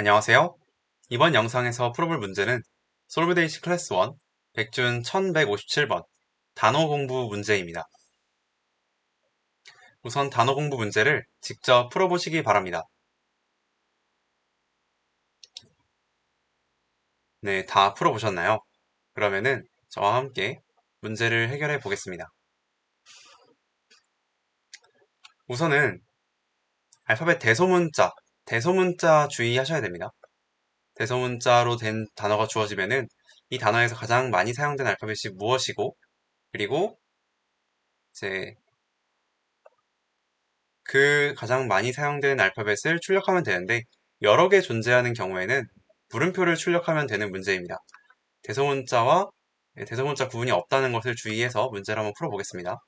안녕하세요. 이번 영상에서 풀어볼 문제는 솔브데이시 클래스 1 백준 1157번 단어 공부 문제입니다. 우선 단어 공부 문제를 직접 풀어보시기 바랍니다. 네, 다 풀어보셨나요? 그러면은 저와 함께 문제를 해결해 보겠습니다. 우선은 알파벳 대소문자 대소문자 주의하셔야 됩니다. 대소문자로 된 단어가 주어지면은 이 단어에서 가장 많이 사용된 알파벳이 무엇이고 그리고 이제 그 가장 많이 사용되는 알파벳을 출력하면 되는데 여러 개 존재하는 경우에는 물음표를 출력하면 되는 문제입니다. 대소문자와 대소문자 구분이 없다는 것을 주의해서 문제를 한번 풀어보겠습니다.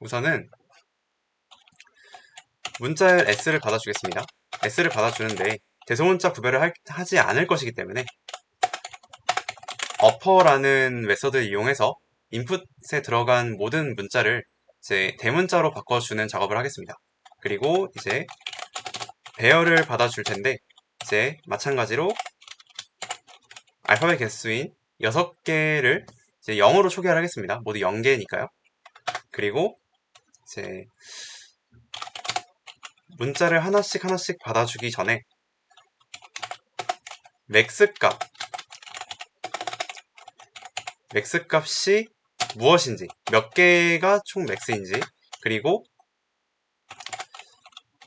우선은 문자의 S를 받아주겠습니다. S를 받아주는데 대소문자 구별을 하, 지 않을 것이기 때문에 어퍼라는 메서드를 이용해서 인풋에 들어간 모든 문자를 이제 대문자로 바꿔주는 작업을 하겠습니다. 그리고 이제 배열을 받아줄 텐데 이제 마찬가지로 알파벳 개수인 6개를 이제 0으로 초기화를 하겠습니다. 모두 0개니까요. 그리고 이제 문자를 하나씩 하나씩 받아주기 전에 맥스 값. 맥스 값이 무엇인지 몇 개가 총 맥스인지 그리고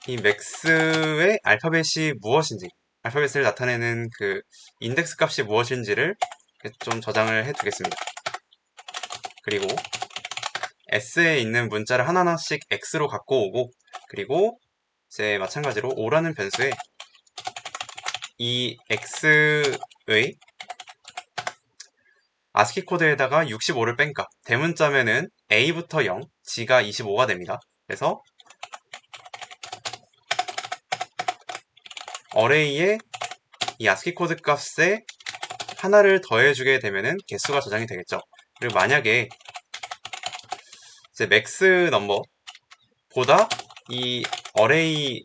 이 맥스의 알파벳이 무엇인지 알파벳을 나타내는 그 인덱스 값이 무엇인지를 좀 저장을 해 두겠습니다. 그리고 S에 있는 문자를 하나하나씩 X로 갖고 오고 그리고 이제 마찬가지로 5라는 변수에 이 x의 아스키 코드에다가 65를 뺀 값, 대문자면은 a부터 0, g가 25가 됩니다. 그래서 어레이에 이 아스키 코드 값에 하나를 더해주게 되면은 개수가 저장이 되겠죠. 그리고 만약에 이제 맥스 넘버보다 이 어레이에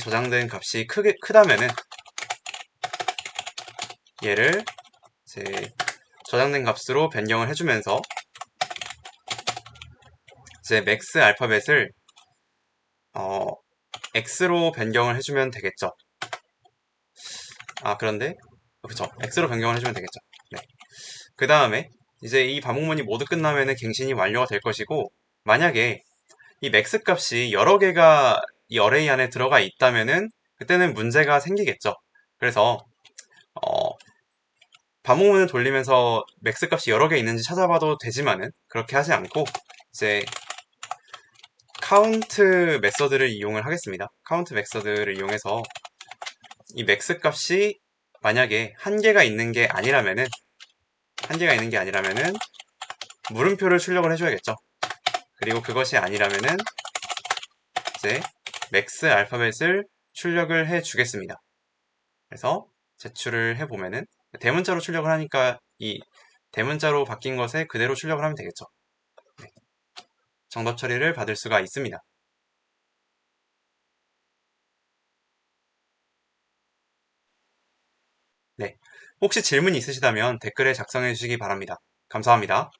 저장된 값이 크게 크다면은 얘를 이제 저장된 값으로 변경을 해주면서 이제 맥스 알파벳을 어, x로 변경을 해주면 되겠죠. 아 그런데 그쵸 x로 변경을 해주면 되겠죠. 네. 그 다음에 이제 이 반복문이 모두 끝나면은 갱신이 완료가 될 것이고 만약에 이 맥스 값이 여러 개가 이 어레이 안에 들어가 있다면은 그때는 문제가 생기겠죠. 그래서 어, 반복문을 돌리면서 맥스 값이 여러 개 있는지 찾아봐도 되지만은 그렇게 하지 않고 이제 카운트 메서드를 이용을 하겠습니다. 카운트 메서드를 이용해서 이 맥스 값이 만약에 한 개가 있는 게 아니라면은 한 개가 있는 게 아니라면은 물음표를 출력을 해줘야겠죠. 그리고 그것이 아니라면은 이제 맥스 알파벳을 출력을 해 주겠습니다. 그래서 제출을 해 보면은 대문자로 출력을 하니까 이 대문자로 바뀐 것에 그대로 출력을 하면 되겠죠. 네. 정답 처리를 받을 수가 있습니다. 네. 혹시 질문이 있으시다면 댓글에 작성해 주시기 바랍니다. 감사합니다.